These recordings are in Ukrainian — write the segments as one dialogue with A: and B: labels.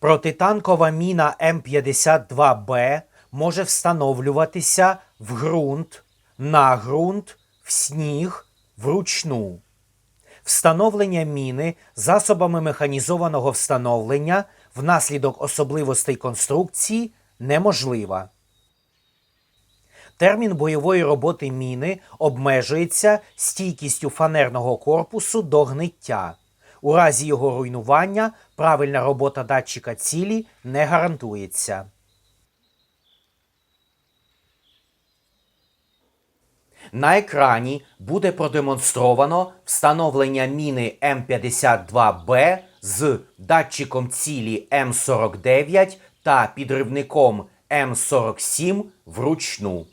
A: Протитанкова міна М52Б може встановлюватися в ґрунт, на ґрунт, в сніг, вручну. Встановлення міни засобами механізованого встановлення внаслідок особливостей конструкції неможлива. Термін бойової роботи міни обмежується стійкістю фанерного корпусу до гниття. У разі його руйнування правильна робота датчика цілі не гарантується. На екрані буде продемонстровано встановлення міни М52Б з датчиком цілі М49 та підривником М47 вручну.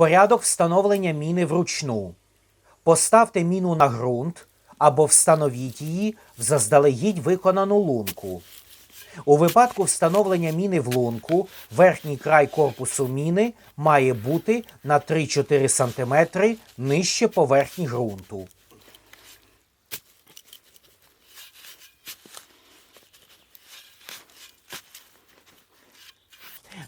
A: Порядок встановлення міни вручну. Поставте міну на ґрунт або встановіть її в заздалегідь виконану лунку. У випадку встановлення міни в лунку верхній край корпусу міни має бути на 3-4 см нижче поверхні ґрунту.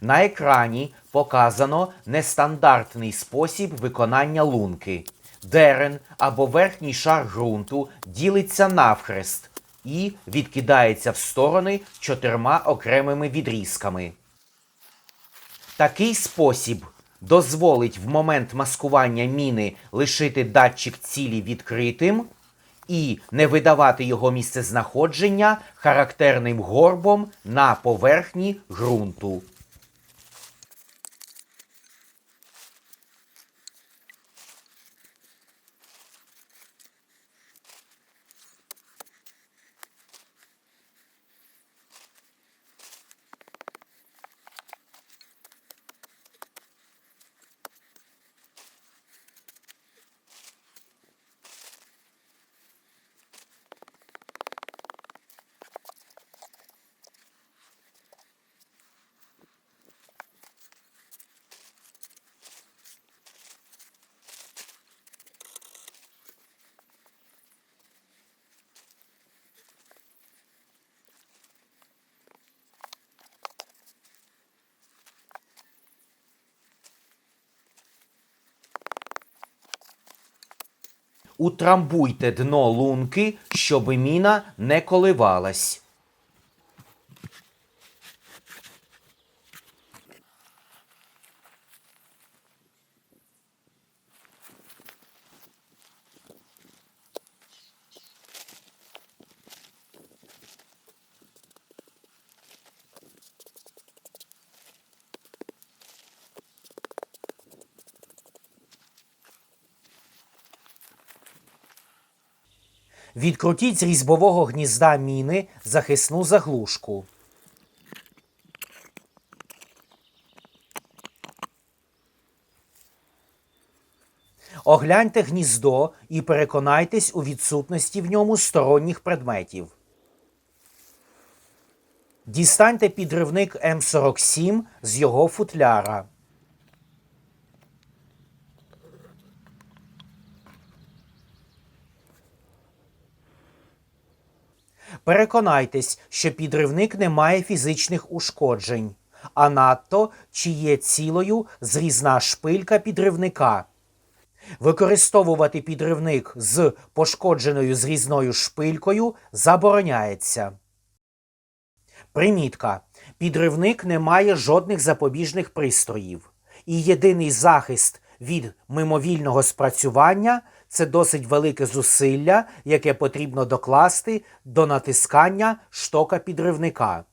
A: На екрані показано нестандартний спосіб виконання лунки. Дерен або верхній шар ґрунту ділиться навхрест і відкидається в сторони чотирма окремими відрізками. Такий спосіб дозволить в момент маскування міни лишити датчик цілі відкритим і не видавати його місцезнаходження характерним горбом на поверхні ґрунту. Утрамбуйте дно лунки, щоб міна не коливалась. Відкрутіть з різьбового гнізда міни захисну заглушку. Огляньте гніздо і переконайтесь у відсутності в ньому сторонніх предметів. Дістаньте підривник М47 з його футляра. Переконайтесь, що підривник не має фізичних ушкоджень, а надто чи є цілою зрізна шпилька підривника. Використовувати підривник з пошкодженою зрізною шпилькою забороняється. Примітка. Підривник не має жодних запобіжних пристроїв. І єдиний захист від мимовільного спрацювання це досить велике зусилля, яке потрібно докласти до натискання штока підривника.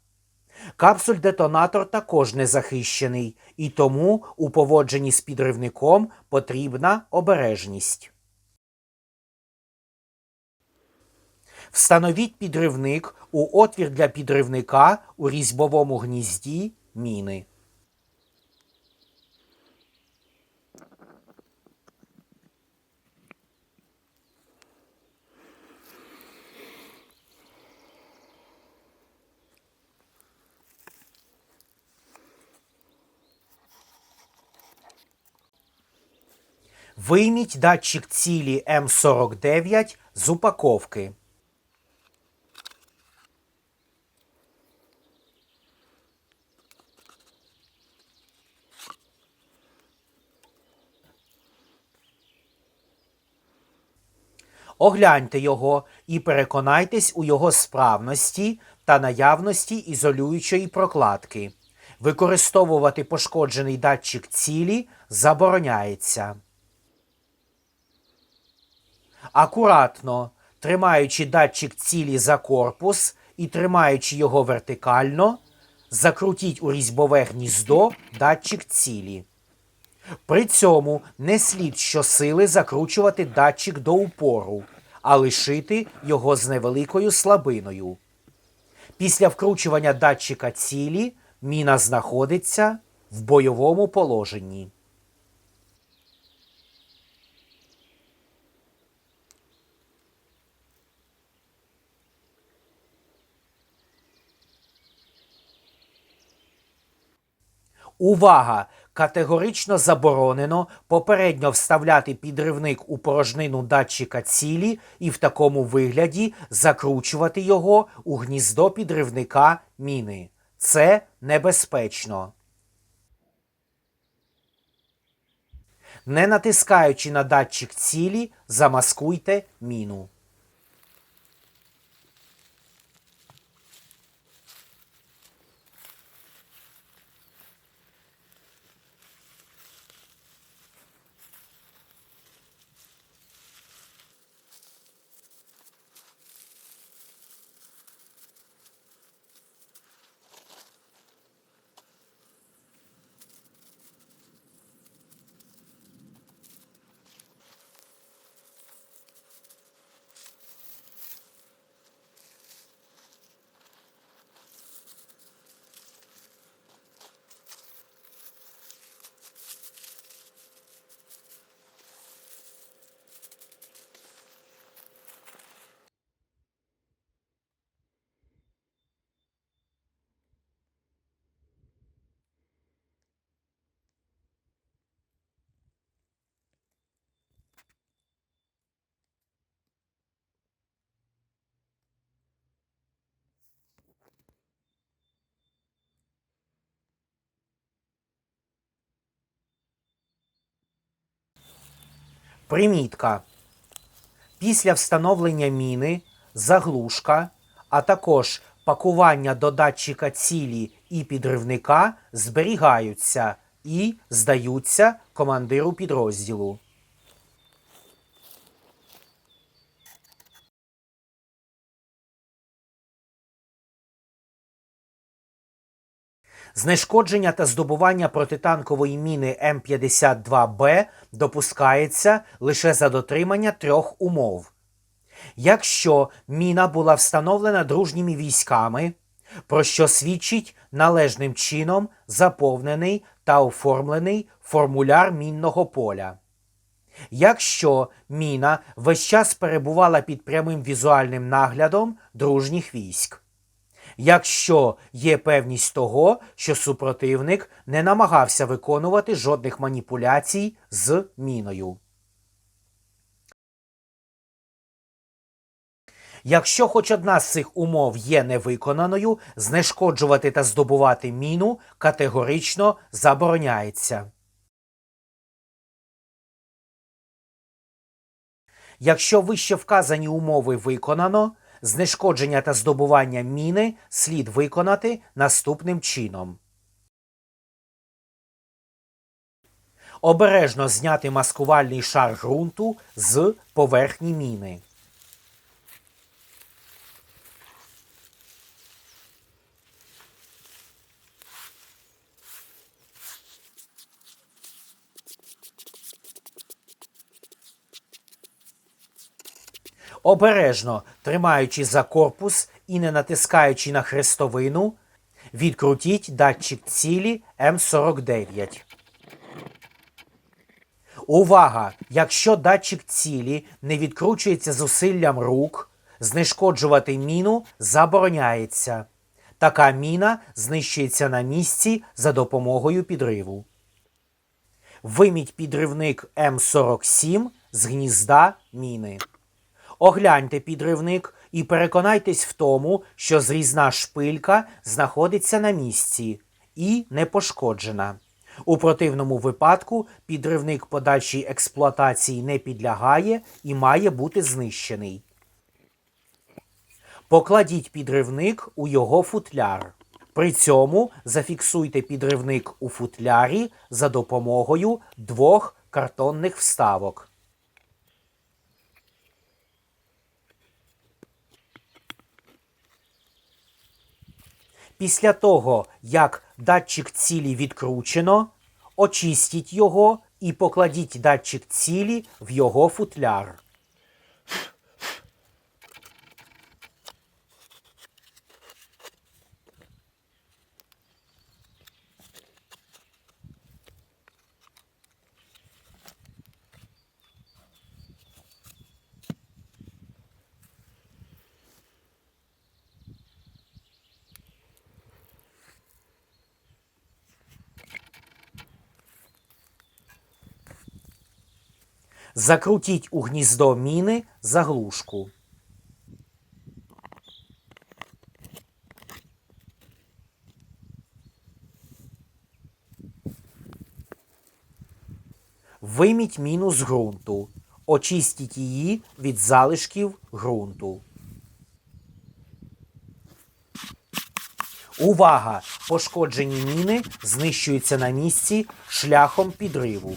A: Капсуль-детонатор також не захищений, і тому у поводженні з підривником потрібна обережність. Встановіть підривник у отвір для підривника у різьбовому гнізді міни. Вийміть датчик цілі М49 з упаковки. Огляньте його і переконайтесь у його справності та наявності ізолюючої прокладки. Використовувати пошкоджений датчик цілі забороняється. Акуратно, тримаючи датчик цілі за корпус і тримаючи його вертикально, закрутіть у різьбове гніздо датчик цілі. При цьому не слід щосили закручувати датчик до упору, а лишити його з невеликою слабиною. Після вкручування датчика цілі міна знаходиться в бойовому положенні. Увага! Категорично заборонено попередньо вставляти підривник у порожнину датчика цілі і в такому вигляді закручувати його у гніздо підривника міни. Це небезпечно. Не натискаючи на датчик цілі, замаскуйте міну. Примітка. Після встановлення міни, заглушка, а також пакування до датчика цілі і підривника зберігаються і здаються командиру підрозділу. Знешкодження та здобування протитанкової міни М52Б допускається лише за дотримання трьох умов. Якщо міна була встановлена дружніми військами, про що свідчить належним чином заповнений та оформлений формуляр мінного поля. Якщо міна весь час перебувала під прямим візуальним наглядом дружніх військ якщо є певність того, що супротивник не намагався виконувати жодних маніпуляцій з міною. Якщо хоч одна з цих умов є невиконаною, знешкоджувати та здобувати міну категорично забороняється. Якщо вище вказані умови виконано, знешкодження та здобування міни слід виконати наступним чином. Обережно зняти маскувальний шар ґрунту з поверхні міни. Обережно тримаючи за корпус і не натискаючи на хрестовину, відкрутіть датчик цілі М49. Увага! Якщо датчик цілі не відкручується зусиллям рук, знешкоджувати міну забороняється. Така міна знищується на місці за допомогою підриву. Виміть підривник М47 з гнізда міни. Огляньте підривник і переконайтесь в тому, що зрізна шпилька знаходиться на місці і не пошкоджена. У противному випадку підривник подальшій експлуатації не підлягає і має бути знищений. Покладіть підривник у його футляр. При цьому зафіксуйте підривник у футлярі за допомогою двох картонних вставок. Після того, як датчик цілі відкручено, очистіть його і покладіть датчик цілі в його футляр. Закрутіть у гніздо міни заглушку. Вийміть міну з ґрунту. Очистіть її від залишків ґрунту. Увага! Пошкоджені міни знищуються на місці шляхом підриву.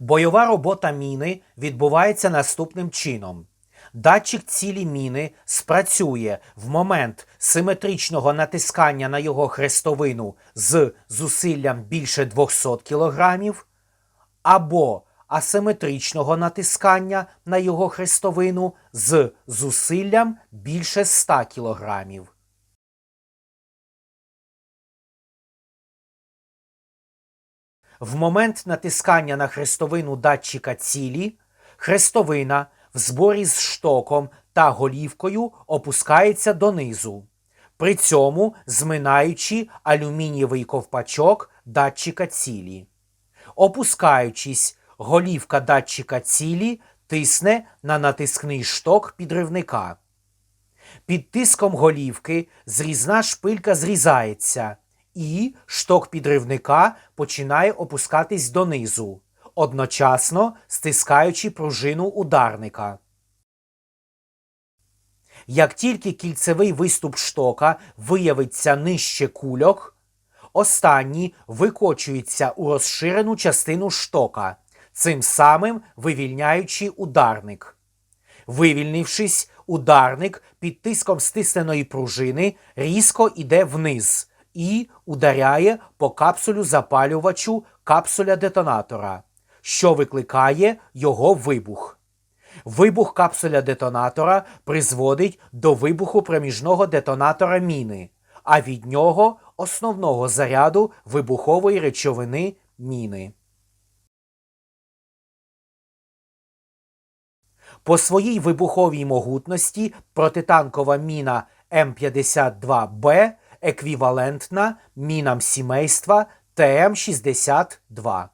A: Бойова робота міни відбувається наступним чином. Датчик цілі міни спрацює в момент симетричного натискання на його хрестовину з зусиллям більше 200 кг або асиметричного натискання на його хрестовину з зусиллям більше 100 кг. В момент натискання на хрестовину датчика цілі хрестовина в зборі з штоком та голівкою опускається донизу, при цьому зминаючи алюмінієвий ковпачок датчика цілі. Опускаючись, голівка датчика цілі тисне на натискний шток підривника. Під тиском голівки зрізна шпилька зрізається, і шток підривника починає опускатись донизу, одночасно стискаючи пружину ударника. Як тільки кільцевий виступ штока виявиться нижче кульок, останні викочуються у розширену частину штока, цим самим вивільняючи ударник. Вивільнившись, ударник під тиском стисненої пружини різко йде вниз і ударяє по капсулю запалювачу капсуля детонатора, що викликає його вибух. Вибух капсуля детонатора призводить до вибуху проміжного детонатора міни, а від нього основного заряду вибухової речовини міни. По своїй вибуховій могутності протитанкова міна М52Б еквівалентна мінам сімейства ТМ-62.